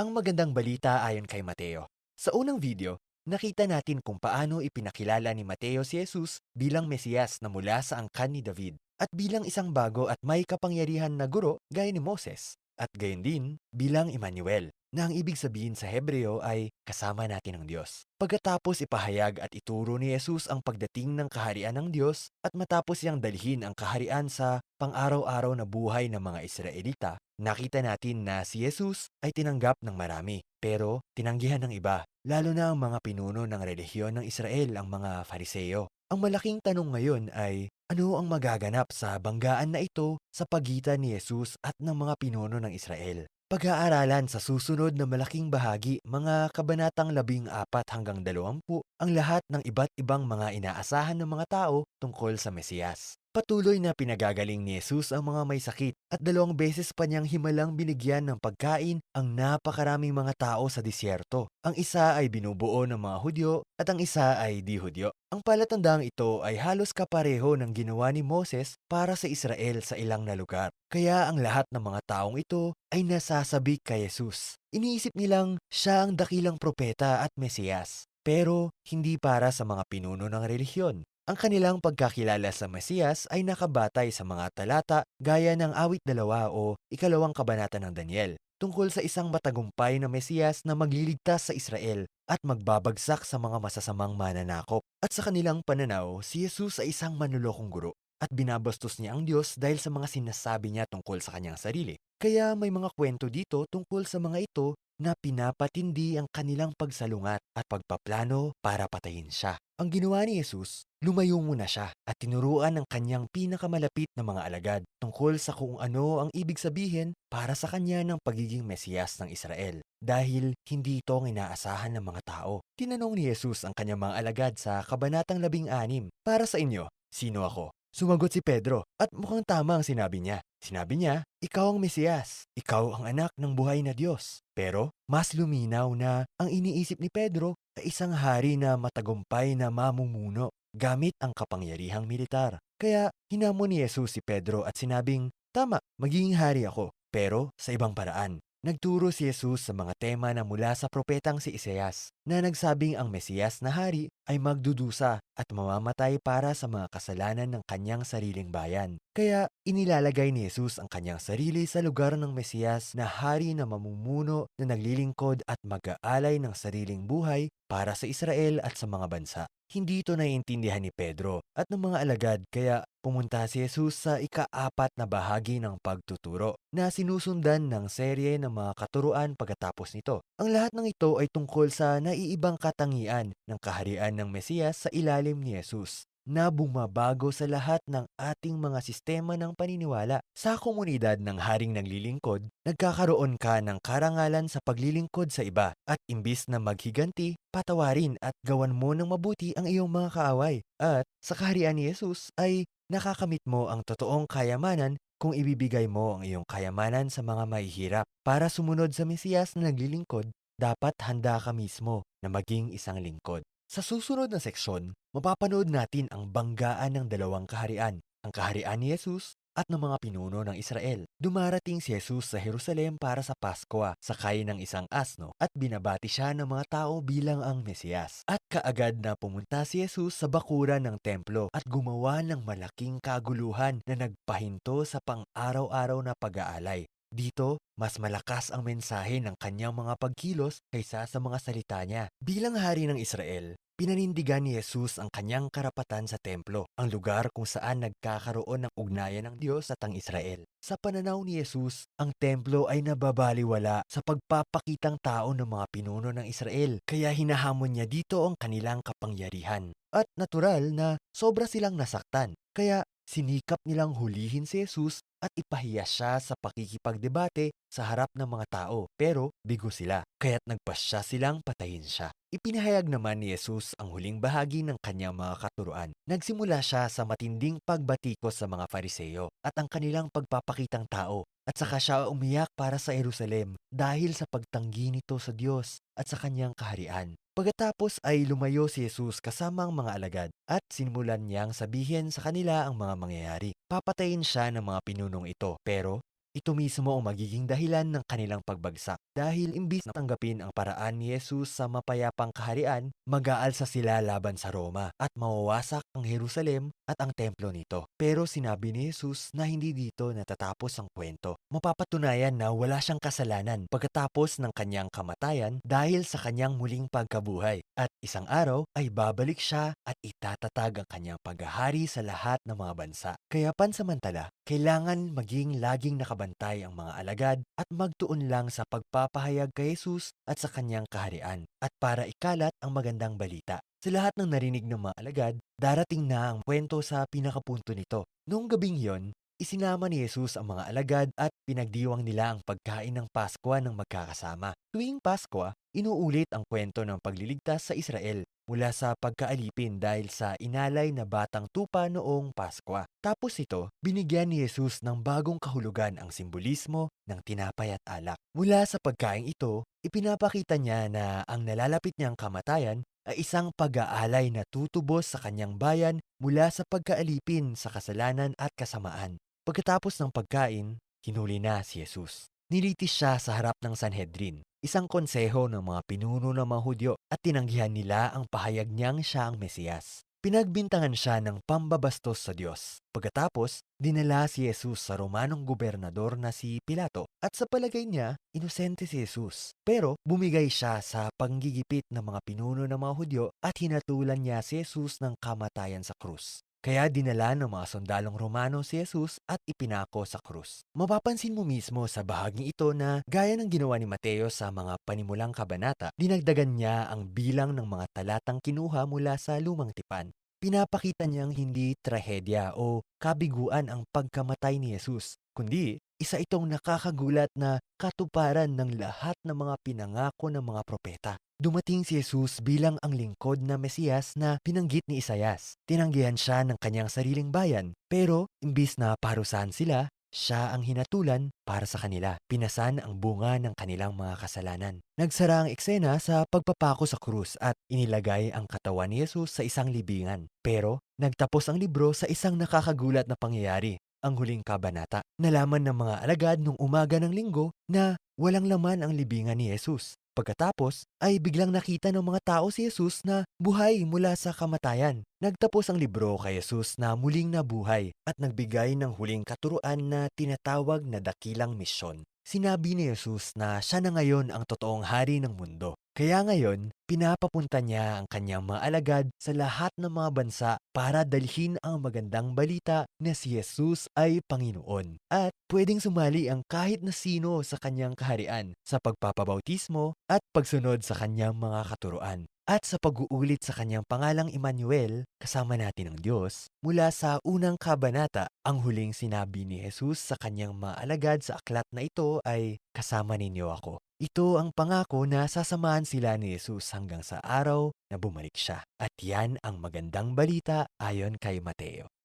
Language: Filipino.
Ang magandang balita ayon kay Mateo. Sa unang video, nakita natin kung paano ipinakilala ni Mateo si Jesus bilang Mesiyas na mula sa angkan ni David at bilang isang bago at may kapangyarihan na guro gaya ni Moses at gayon din bilang Emmanuel na ang ibig sabihin sa Hebreo ay kasama natin ang Diyos. Pagkatapos ipahayag at ituro ni Jesus ang pagdating ng kaharian ng Diyos at matapos siyang dalhin ang kaharian sa pang-araw-araw na buhay ng mga Israelita, nakita natin na si Jesus ay tinanggap ng marami, pero tinanggihan ng iba, lalo na ang mga pinuno ng relihiyon ng Israel, ang mga Fariseo. Ang malaking tanong ngayon ay, ano ang magaganap sa banggaan na ito sa pagitan ni Jesus at ng mga pinuno ng Israel? Pag-aaralan sa susunod na malaking bahagi, mga kabanatang labing apat hanggang dalawampu, ang lahat ng iba't ibang mga inaasahan ng mga tao tungkol sa Mesiyas. Patuloy na pinagagaling ni Jesus ang mga may sakit at dalawang beses pa niyang himalang binigyan ng pagkain ang napakaraming mga tao sa disyerto. Ang isa ay binubuo ng mga Hudyo at ang isa ay di Hudyo. Ang palatandang ito ay halos kapareho ng ginawa ni Moses para sa Israel sa ilang na lugar. Kaya ang lahat ng mga taong ito ay nasasabik kay Jesus. Iniisip nilang siya ang dakilang propeta at Mesiyas. Pero hindi para sa mga pinuno ng relihiyon. Ang kanilang pagkakilala sa Mesiyas ay nakabatay sa mga talata gaya ng awit dalawa o ikalawang kabanata ng Daniel tungkol sa isang matagumpay na Mesiyas na magliligtas sa Israel at magbabagsak sa mga masasamang mananakop. At sa kanilang pananaw, si Jesus ay isang manlulokong guro at binabastos niya ang Diyos dahil sa mga sinasabi niya tungkol sa kanyang sarili. Kaya may mga kwento dito tungkol sa mga ito na pinapatindi ang kanilang pagsalungat at pagpaplano para patayin siya. Ang ginawa ni Jesus, lumayo muna siya at tinuruan ng kanyang pinakamalapit na mga alagad tungkol sa kung ano ang ibig sabihin para sa kanya ng pagiging Mesiyas ng Israel. Dahil hindi ito ang inaasahan ng mga tao. Tinanong ni Jesus ang kanyang mga alagad sa kabanatang labing anim, Para sa inyo, sino ako? Sumagot si Pedro at mukhang tama ang sinabi niya. Sinabi niya, ikaw ang Mesiyas, ikaw ang anak ng buhay na Diyos. Pero mas luminaw na ang iniisip ni Pedro ay isang hari na matagumpay na mamumuno gamit ang kapangyarihang militar. Kaya hinamon ni Jesus si Pedro at sinabing, Tama, magiging hari ako, pero sa ibang paraan. Nagturo si Jesus sa mga tema na mula sa propetang si Isaias na nagsabing ang Mesiyas na hari ay magdudusa at mamamatay para sa mga kasalanan ng kanyang sariling bayan. Kaya inilalagay ni Jesus ang kanyang sarili sa lugar ng Mesiyas na hari na mamumuno na naglilingkod at mag-aalay ng sariling buhay para sa Israel at sa mga bansa. Hindi ito naiintindihan ni Pedro at ng mga alagad kaya pumunta si Jesus sa ikaapat na bahagi ng pagtuturo na sinusundan ng serye ng mga katuruan pagkatapos nito. Ang lahat ng ito ay tungkol sa naiibang katangian ng kaharian ng Mesiyas sa ilalim ni Jesus na bumabago sa lahat ng ating mga sistema ng paniniwala. Sa komunidad ng haring naglilingkod, nagkakaroon ka ng karangalan sa paglilingkod sa iba at imbis na maghiganti, patawarin at gawan mo ng mabuti ang iyong mga kaaway. At sa kaharian ni Jesus ay nakakamit mo ang totoong kayamanan kung ibibigay mo ang iyong kayamanan sa mga mahihirap. Para sumunod sa Mesiyas na naglilingkod, dapat handa ka mismo na maging isang lingkod. Sa susunod na seksyon, mapapanood natin ang banggaan ng dalawang kaharian, ang kaharian ni Jesus at ng mga pinuno ng Israel. Dumarating si Jesus sa Jerusalem para sa Paskwa, sakay ng isang asno at binabati siya ng mga tao bilang ang Mesiyas. At kaagad na pumunta si Jesus sa bakuran ng templo at gumawa ng malaking kaguluhan na nagpahinto sa pang-araw-araw na pag-aalay. Dito, mas malakas ang mensahe ng kanyang mga pagkilos kaysa sa mga salita niya. Bilang hari ng Israel, pinanindigan ni Jesus ang kanyang karapatan sa templo, ang lugar kung saan nagkakaroon ng ugnayan ng Diyos at ang Israel. Sa pananaw ni Jesus, ang templo ay nababaliwala sa pagpapakitang tao ng mga pinuno ng Israel, kaya hinahamon niya dito ang kanilang kapangyarihan. At natural na sobra silang nasaktan, kaya sinikap nilang hulihin si Jesus at ipahiya siya sa pakikipagdebate sa harap ng mga tao. Pero bigo sila, kaya't nagpasya silang patayin siya. Ipinahayag naman ni Jesus ang huling bahagi ng kanyang mga katuruan. Nagsimula siya sa matinding pagbatikos sa mga Fariseo at ang kanilang pagpapakitang tao. At saka siya umiyak para sa Jerusalem dahil sa pagtanggi nito sa Diyos at sa kanyang kaharian. Pagkatapos ay lumayo si Jesus kasama ang mga alagad at sinimulan niyang sabihin sa kanila ang mga mangyayari. Papatayin siya ng mga pinunong ito pero ito mismo ang magiging dahilan ng kanilang pagbagsak. Dahil imbis na tanggapin ang paraan ni Jesus sa mapayapang kaharian, mag-aalsa sila laban sa Roma at mawawasak ang Jerusalem at ang templo nito. Pero sinabi ni Jesus na hindi dito natatapos ang kwento. Mapapatunayan na wala siyang kasalanan pagkatapos ng kanyang kamatayan dahil sa kanyang muling pagkabuhay. At isang araw ay babalik siya at itatatag ang kanyang paghahari sa lahat ng mga bansa. Kaya pansamantala, kailangan maging laging nakabantay ang mga alagad at magtuon lang sa pagpapahayag kay Jesus at sa kanyang kaharian at para ikalat ang magandang balita. Sa lahat ng narinig ng mga alagad, darating na ang kwento sa pinakapunto nito. Noong gabing yon, isinama ni Jesus ang mga alagad at pinagdiwang nila ang pagkain ng Paskwa ng magkakasama. Tuwing Paskwa, inuulit ang kwento ng pagliligtas sa Israel mula sa pagkaalipin dahil sa inalay na batang tupa noong Paskwa. Tapos ito, binigyan ni Jesus ng bagong kahulugan ang simbolismo ng tinapay at alak. Mula sa pagkain ito, ipinapakita niya na ang nalalapit niyang kamatayan ay isang pag-aalay na tutubos sa kanyang bayan mula sa pagkaalipin sa kasalanan at kasamaan. Pagkatapos ng pagkain, hinuli na si Jesus. Nilitis siya sa harap ng Sanhedrin, isang konseho ng mga pinuno ng mga Hudyo at tinanggihan nila ang pahayag niyang siya ang Mesiyas. Pinagbintangan siya ng pambabastos sa Diyos. Pagkatapos, dinala si Jesus sa Romanong gobernador na si Pilato at sa palagay niya, inosente si Jesus. Pero bumigay siya sa panggigipit ng mga pinuno ng mga Hudyo at hinatulan niya si Jesus ng kamatayan sa krus. Kaya dinala ng mga sundalong Romano si Jesus at ipinako sa krus. Mapapansin mo mismo sa bahaging ito na gaya ng ginawa ni Mateo sa mga panimulang kabanata, dinagdagan niya ang bilang ng mga talatang kinuha mula sa lumang tipan. Pinapakita niyang hindi trahedya o kabiguan ang pagkamatay ni Jesus, kundi isa itong nakakagulat na katuparan ng lahat ng mga pinangako ng mga propeta. Dumating si Jesus bilang ang lingkod na Mesiyas na pinanggit ni Isayas. Tinanggihan siya ng kanyang sariling bayan, pero imbis na parusahan sila, siya ang hinatulan para sa kanila. Pinasan ang bunga ng kanilang mga kasalanan. Nagsara ang eksena sa pagpapako sa krus at inilagay ang katawan ni Jesus sa isang libingan. Pero nagtapos ang libro sa isang nakakagulat na pangyayari ang huling kabanata. Nalaman ng mga alagad nung umaga ng linggo na walang laman ang libingan ni Jesus. Pagkatapos ay biglang nakita ng mga tao si Jesus na buhay mula sa kamatayan. Nagtapos ang libro kay Jesus na muling nabuhay at nagbigay ng huling katuruan na tinatawag na dakilang misyon. Sinabi ni Jesus na siya na ngayon ang totoong hari ng mundo. Kaya ngayon, pinapapunta niya ang kanyang mga alagad sa lahat ng mga bansa para dalhin ang magandang balita na si Jesus ay Panginoon. At pwedeng sumali ang kahit na sino sa kanyang kaharian sa pagpapabautismo at pagsunod sa kanyang mga katuruan. At sa pag-uulit sa kanyang pangalang Emmanuel, kasama natin ang Diyos, mula sa unang kabanata, ang huling sinabi ni Jesus sa kanyang mga alagad sa aklat na ito ay, Kasama ninyo ako. Ito ang pangako na sasamahan sila ni Jesus hanggang sa araw na bumalik siya. At yan ang magandang balita ayon kay Mateo.